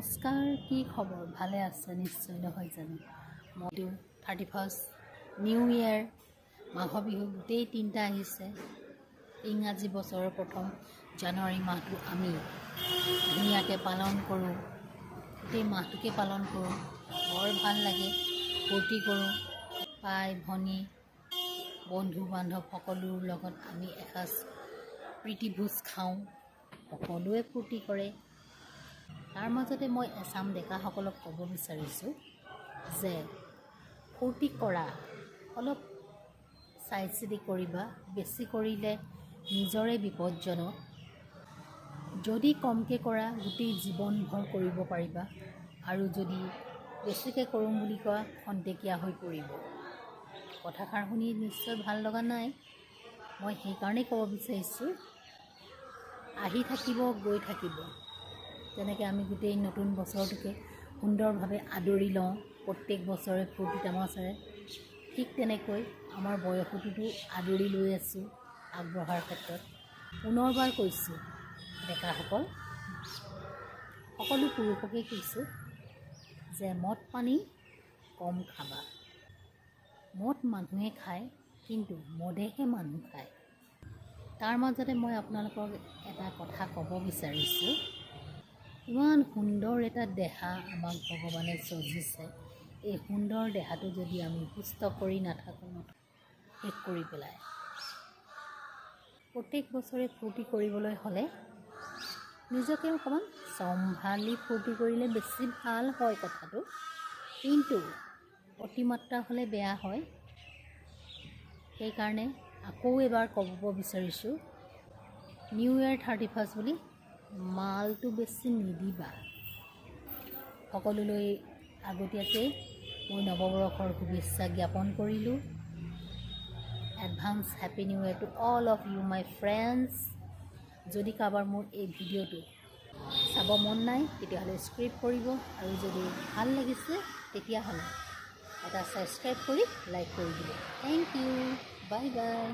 নমস্কাৰ কি খবৰ? ভালে আছে? নিশ্চয় নহয় জানো মইতো থাৰ্টি ফাৰ্ষ্ট নিউ ইয়েৰ মাঘৰ বিহু গোটেই তিনিটা আহিছে। ইংৰাজী বছৰৰ প্ৰথম জানুৱাৰী মাহটো আমি ধুনীয়াকৈ পালন কৰোঁ। গোটেই মাহটোকে পালন কৰোঁ। বৰ ভাল লাগে ফূৰ্তি কৰোঁ। ভাই ভনী বন্ধু বান্ধৱ সকলোৰ লগত আমি এসাঁজ প্ৰীতিভোজ খাওঁ। সকলোৱে ফূৰ্তি কৰে। তাৰ মাজতে মই এচাম ডেকাসকলক ক'ব বিচাৰিছোঁ যে ফূৰ্তি কৰা অলপ চাই চিতি কৰিবা বেছি কৰিলে নিজৰে বিপদজনক। যদি কমকৈ কৰা গোটেই জীৱনভৰ কৰিব পাৰিবা আৰু যদি বেছিকৈ কৰোঁ বুলি কোৱা খন্তেকীয়া হৈ পৰিব। কথাষাৰ শুনি নিশ্চয় ভাল লগা নাই। মই সেইকাৰণেই ক'ব বিচাৰিছোঁ আহি থাকিব গৈ থাকিব। তেনেকৈ আমি গোটেই নতুন বছৰটোকে সুন্দৰভাৱে আদৰি লওঁ প্ৰত্যেক বছৰে ফূৰ্তি তামাচাৰে ঠিক তেনেকৈ আমাৰ বয়সটোতো আদৰি লৈ আছোঁ আগবঢ়াৰ ক্ষেত্ৰত। পুনৰবাৰ কৈছোঁ ডেকাসকল সকলো পুৰুষকে কৈছোঁ যে মদ পানী কম খাবা। মদ মানুহে খায় কিন্তু মদেহে মানুহ খায়। তাৰ মাজতে মই আপোনালোকক এটা কথা ক'ব বিচাৰিছোঁ। ইমান সুন্দৰ এটা দেহা আমাক ভগৱানে চজিছে। এই সুন্দৰ দেহাটো যদি আমি সুস্থ কৰি নাথাকোঁ শেষ কৰি পেলাই। প্ৰত্যেক বছৰে ফূৰ্তি কৰিবলৈ হ'লে নিজকে অকণমান চম্ভালি ফূৰ্তি কৰিলে বেছি ভাল হয় কথাটো। কিন্তু অতিমাত্ৰা হ'লে বেয়া হয়। সেইকাৰণে আকৌ এবাৰ ক'ব বিচাৰিছোঁ নিউ ইয়েৰ থাৰ্টি ফাৰ্ষ্ট বুলি মালটো বেছি নিদিবা। সকলোলৈ আগতীয়াকৈ মই নৱবৰ্ষৰ শুভেচ্ছা জ্ঞাপন কৰিলোঁ। Advance happy new year to all of you my friends যদি কাৰোবাৰ মোৰ এই ভিডিঅ'টো চাব মন নাই, তেতিয়াহ'লে স্ক্ৰিপ্ট কৰিব। আৰু যদি ভালো লাগিছে, তেতিয়াহ'লে এটা ছাবস্ক্ৰাইব কৰি লাইক কৰি দিব। Thank U bye bye